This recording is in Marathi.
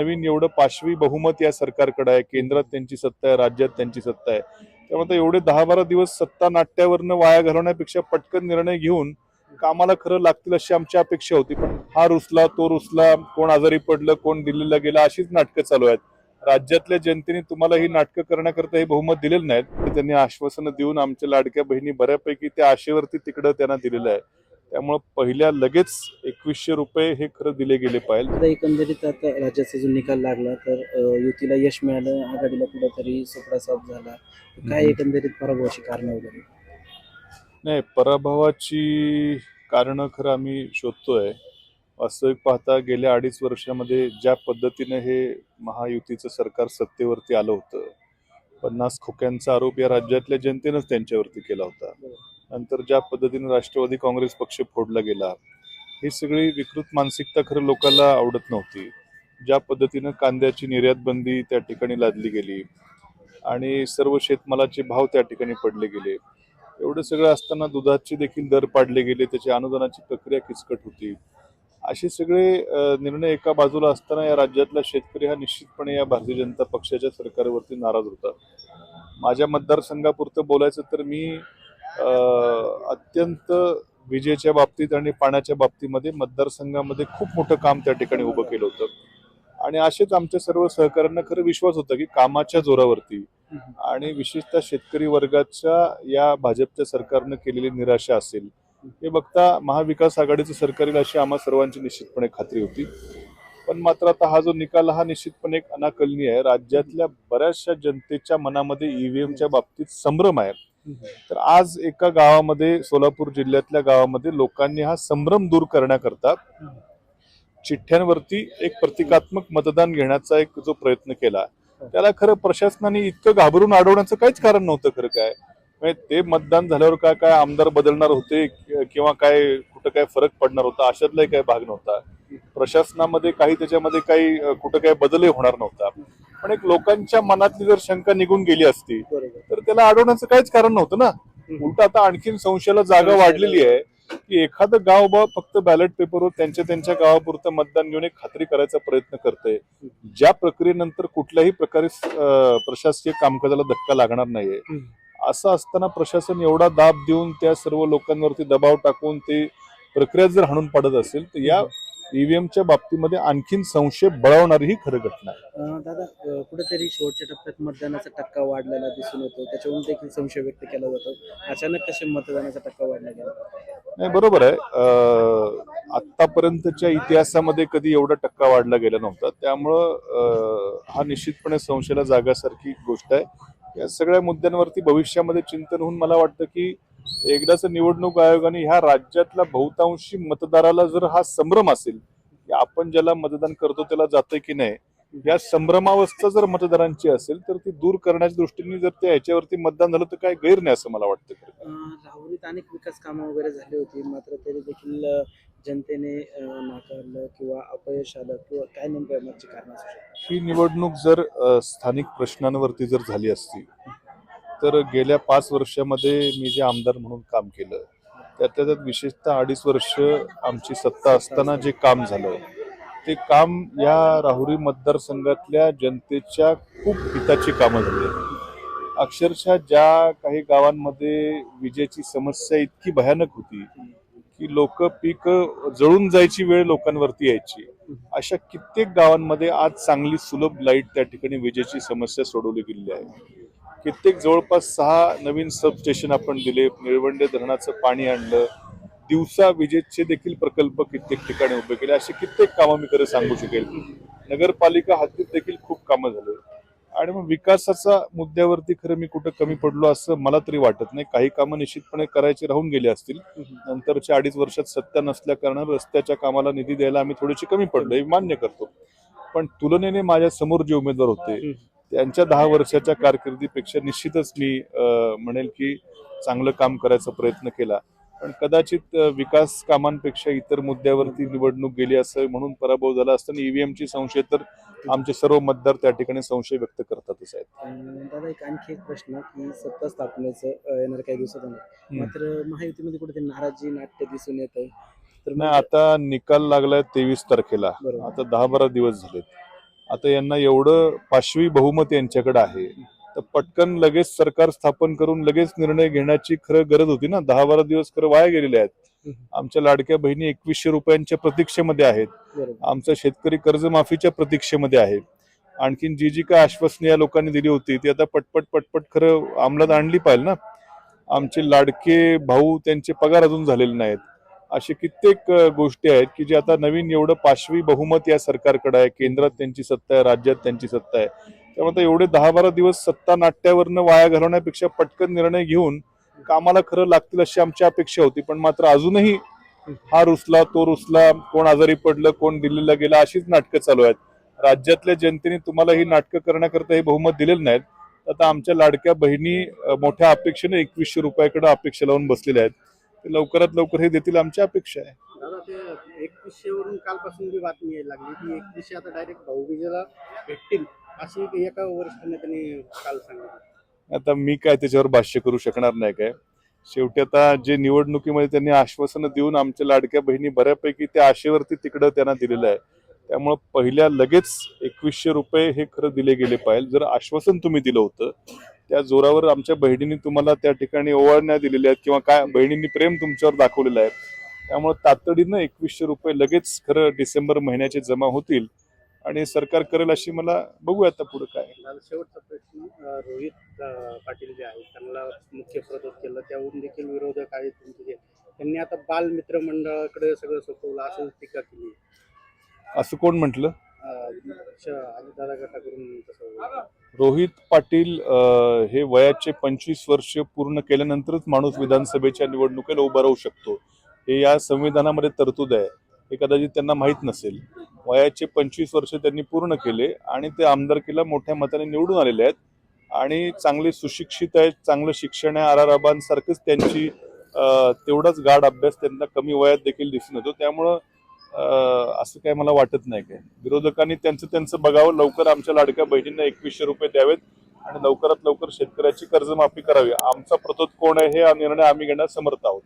नवीन एवढं पाशवी बहुमत या सरकारकडे आहे. केंद्रात त्यांची सत्ता आहे राज्यात त्यांची सत्ता आहे. त्यामुळे एवढे दहा बारा दिवस सत्ता नाट्यावरनं वाया घालवण्यापेक्षा पटकन निर्णय घेऊन कामाला खरं लागतील अशी आमची अपेक्षा होती. पण हा रुसला तो रुसला कोण आजारी पडलं कोण दिल्लीला गेला अशीच नाटकं चालू आहेत. राज्यातल्या जनतेने तुम्हाला ही नाटकं करण्याकरता हे बहुमत दिलेलं नाहीत. त्यांनी आश्वासनं देऊन आमच्या लाडक्या बहिणी बऱ्यापैकी त्या आशेवरती तिकडं त्यांना दिलेलं आहे. त्यामुळं पहिल्या लगेच एकवीसशे रुपये हे खरं दिले गेले पाहिजे. एकंदरीत आता राज्याचा जो निकाल लागला तर युतीला यश मिळालं आघाडीला कुठेतरी साफ झाला. काय. एकंदरीत पराभवाची कारण वगैरे? नाही पराभवाची कारणं खरं आम्ही शोधतोय. वास्तविक पाहता गेल्या अडीच वर्षामध्ये ज्या पद्धतीने हे महायुतीचं सरकार सत्तेवरती आलं होतं पन्नास खोक्यांचा आरोप या राज्यातल्या जनतेनंच त्यांच्यावरती केला होता. नंतर ज्या पद्धतीने राष्ट्रवादी काँग्रेस पक्ष फोडला गेला ही सगळी विकृत मानसिकता खरं लोकांना आवडत नव्हती. ज्या पद्धतीनं कांद्याची निर्यात बंदी त्या ठिकाणी लादली गेली आणि सर्व शेतमालाचे भाव त्या ठिकाणी पडले गेले. एवढं सगळं असताना दुधाचे देखील दर पाडले गेले त्याची अनुदानाची प्रक्रिया किचकट होती. असे सगळे निर्णय एका बाजूला असताना या राज्यातला शेतकरी हा निश्चितपणे या भारतीय जनता पक्षाच्या सरकारवरती नाराज होता. माझ्या मतदारसंघापुरतं बोलायचं तर मी अत्यंत विजेच्या बाबतीत आणि पाण्याच्या बाबतीमध्ये मतदारसंघामध्ये खूप मोठं काम त्या ठिकाणी उभं केलं होतं. आणि असेच आमच्या सर्व सहकाऱ्यांना खरं विश्वास होता की कामाच्या जोरावरती आणि विशेषतः शेतकरी वर्गाच्या या भाजपच्या सरकारनं केलेली निराशा असेल हे बघता महाविकास आघाडीचं सरकार येईल अशी आम्हा सर्वांची निश्चितपणे खात्री होती. पण मात्र आता हा जो निकाल हा निश्चितपणे एक अनाकलनीय आहे. राज्यातल्या बऱ्याचशा जनतेच्या मनामध्ये ईव्हीएमच्या बाबतीत संभ्रम आहे. तर आज एका गावामध्ये सोलापूर जिल्ह्यातल्या गावामध्ये लोकांनी हा संभ्रम दूर करण्याकरता चिठ्ठ्यांवरती एक प्रतिकात्मक मतदान घेण्याचा एक जो प्रयत्न केला त्याला खरं प्रशासनाने इतकं घाबरून अडवण्याचं काहीच कारण नव्हतं खरं काय. म्हणजे ते मतदान झाल्यावर काय काय आमदार बदलणार होते किंवा काय कुठं काय फरक पडणार होता अशातलाही काही भाग नव्हता. प्रशासनामध्ये काही त्याच्यामध्ये काही कुठं काय बदलही होणार नव्हता. पण एक लोकांच्या मनातली जर शंका निघून गेली असती तर त्याला अडवण्याचं काहीच कारण नव्हतं ना. उलट आता आणखीन संशयाला जागा वाढलेली आहे की एखादं गाव बा फक्त बॅलेट पेपरवर त्यांच्या त्यांच्या गावापुरतं मतदान घेऊन एक खात्री करायचा प्रयत्न करतंय. ज्या प्रक्रियेनंतर कुठल्याही प्रकारे प्रशासकीय कामकाजाला धक्का लागणार नाहीये. असं असताना प्रशासन एवढा दाब देऊन त्या सर्व लोकांवरती दबाव टाकून ते प्रक्रिया जर हाणून पाडत असेल तर या ईव्हीएमच्या बाबतीमध्ये आणखीन संशय बळवणारी ही खरं घटना आहे. दादा अ, कुठेतरी शेवटच्या टप्प्यात मतदानाचा टक्का वाढलेला दिसून येतो. त्याच्यावरून देखील संशय व्यक्त केला जातो. अचानक कसे मतदानाचा टक्का वाढला गेला? नाही बरोबर आहे. अं, आतापर्यंतच्या इतिहासामध्ये कधी एवढा टक्का वाढला गेला नव्हता. त्यामुळं अं, हा निश्चितपणे संशयाला जागासारखी गोष्ट आहे. या सगळ्या मुद्द्यांवरती भविष्यामध्ये चिंतन होऊन मला वाटतं की एकदाच निवडणूक आयोगाने ह्या राज्यातल्या बहुतांशी मतदाराला जर हा संभ्रम असेल की आपण ज्याला मतदान करतो त्याला जातंय की नाही या संभ्रमावस्था जर मतदारांची असेल तर ती दूर करण्याच्या दृष्टीने जर त्या ह्याच्यावरती मतदान झालं तर काय गैर नाही असं मला वाटतं राहुरीत अनेक विकास कामं वगैरे झाली होती मात्र तरी देखील जनतेने नाकारलं किंवा अपयश आलं किंवा काय नेमकं ही निवडणूक जर स्थानिक प्रश्नांवरती जर झाली असती तर गेल्या पाच वर्षामध्ये मी जे आमदार म्हणून काम केलं त्यातल्या त्यात विशेषतः अडीच वर्ष आमची सत्ता असताना जे काम झालं ते काम या राहुरी मतदारसंघातल्या जनतेच्या खूप हिताची कामं झाली. अक्षरशः ज्या काही गावांमध्ये विजेची समस्या इतकी भयानक होती की लोक पीक जळून जायची वेळ लोकांवरती यायची. अशा कित्येक गावांमध्ये आज चांगली सुलभ लाइट त्या ठिकाणी विजेची समस्या सोडवली गेलेली आहे. कित्येक जवळपास सहा नवीन सबस्टेशन आपण दिले. निळवंडे धरणाचं पाणी आणलं. दिवसा विजेचे देखील प्रकल्प कित्येक ठिकाणी उभे केले. असे कित्येक कामं मी खरं सांगू शकेल. नगरपालिका हद्दीत देखील खूप कामं झाले. आणि मग विकासाचा मुद्द्यावरती खरं मी कुठं कमी पडलो असं मला तरी वाटत नाही. काही कामं निश्चितपणे करायची राहून गेली असतील. नंतरच्या अडीच वर्षात सत्ता नसल्या कारणानं रस्त्याच्या कामाला निधी द्यायला आम्ही थोडीशी कमी पडलो हे मान्य करतो. पण तुलनेने माझ्यासमोर जे उमेदवार होते त्यांच्या दहा वर्षाच्या कारकिर्दीपेक्षा निश्चितच मी म्हणेल की चांगलं काम करायचा प्रयत्न केला. पण कदाचित विकास कामांपेक्षा इतर मुद्द्यावरती निवडणूक गेली असं म्हणून पराभव झाला असताना ईव्हीएमची संशय तर आमचे सर्व मतदार त्या ठिकाणी संशय व्यक्त करतातच आहेत. दादा एक आणखी एक प्रश्न की सत्ता स्थापनेचं येणार काही दिवसात. मात्र महायुतीमध्ये कुठेतरी नाराजी नाट्य दिसून येत तर नाही मग- आता निकाल लागलाय तेवीस तारखेला. आता दहा बारा दिवस झालेत. आता यांना एवढं पाशवी बहुमत यांच्याकडे आहे. तर पटकन लगेच सरकार स्थापन करून लगेच निर्णय घेण्याची खरं गरज होती ना. दहा बारा दिवस खरं वाया गेलेले आहेत. आमच्या लाडक्या बहिणी एकवीसशे रुपयांच्या प्रतीक्षेमध्ये आहेत. आमचा शेतकरी कर्जमाफीच्या प्रतीक्षेमध्ये आहे. आणखीन जी जी काय आश्वासनं या लोकांनी दिली होती ती आता पटपट पटपट खरं अंमलात आणली पाहिजे ना. आमचे लाडके भाऊ त्यांचे पगार अजून झालेले नाहीत. असे कित्येक गोष्टी आहेत की जे आता नवीन एवढं पाशवी बहुमत या सरकारकडे आहे. केंद्रात त्यांची सत्ता आहे राज्यात त्यांची सत्ता आहे. त्यामुळे आता एवढे दहा बारा दिवस सत्ता नाट्यावरनं वाया घालवण्यापेक्षा पटकन निर्णय घेऊन कामाला खरं लागतील अशी आमची अपेक्षा होती. पण मात्र अजूनही हा रुसला तो रुसला कोण आजारी पडलं कोण दिल्लीला गेला अशीच नाटकं चालू आहेत. राज्यातल्या जनतेने तुम्हाला ही नाटकं करण्याकरता हे बहुमत दिलेलं नाहीत. आता आमच्या लाडक्या बहिणी मोठ्या अपेक्षेने एकवीसशे रुपयाकडे अपेक्षा लावून बसलेल्या आहेत. ते लवकरात लवकर हे देतील आमची अपेक्षा आहे. दादा ते एकवीसशे वरून कालपासून जी बातमी यायला लागली की एकवीसशे आता डायरेक्ट भाऊबीजेला भेटतील अशी एक एका वरिष्ठ नेत्याने काल सांगितलं. आता मी काय त्याच्यावर भाष्य करू शकणार नाही काय. शेवटी आता जे निवडणुकीमध्ये त्यांनी आश्वासनं देऊन आमच्या लाडक्या बहिणी बऱ्यापैकी त्या आशेवरती तिकडं त्यांना दिलेलं आहे. त्यामुळं पहिल्या लगेच एकवीसशे रुपये हे खरं दिले गेले पाहिजे. जर आश्वासन तुम्ही दिलं होतं त्या जोरावर आमच्या बहिणींनी तुम्हाला त्या ठिकाणी ओवाळण्या दिलेल्या आहेत किंवा काय बहिणींनी प्रेम तुमच्यावर दाखवलेलं आहे. त्यामुळे तातडीनं एकवीसशे रुपये लगेच खरं डिसेंबर महिन्याचे जमा होतील आणि सरकार करेल अशी मला बघूया आता पुढे काय शेवटचा प्रश्न रोहित पाटील जे आहेत त्यांना मुख्य प्रतोद केलं. त्यावरून देखील विरोधक आहेत तुमचे त्यांनी आता बाल मित्र मंडळाकडे सगळं सोपवलं असं टीका केली. असं कोण म्हटलं? रोहित पाटील हे वयाचे पंचवीस वर्ष पूर्ण केल्यानंतरच माणूस विधानसभेच्या निवडणुकीला उभा राहू शकतो. हे या संविधानामध्ये तरतूद आहे. हे कदाचित त्यांना माहीत नसेल. वयाचे पंचवीस वर्ष त्यांनी पूर्ण केले आणि ते आमदारकीला मोठ्या मताने निवडून आलेले आहेत. आणि चांगले सुशिक्षित आहेत चांगलं शिक्षण आहे आर आर आबांसारखंच त्यांची तेवढाच गाढ अभ्यास त्यांना कमी वयात देखील दिसून येतो. त्यामुळं असं काय मला वाटत नाही काय विरोधकांनी त्यांचं त्यांचं बघावं लवकर आमच्या लाडक्या बहिणींना एकवीसशे रुपये द्यावेत आणि लवकरात लवकर शेतकऱ्याची कर्जमाफी करावी. आमचा प्रतोद कोण आहे हे हा निर्णय आम्ही घेण्यास समर्थ आहोत.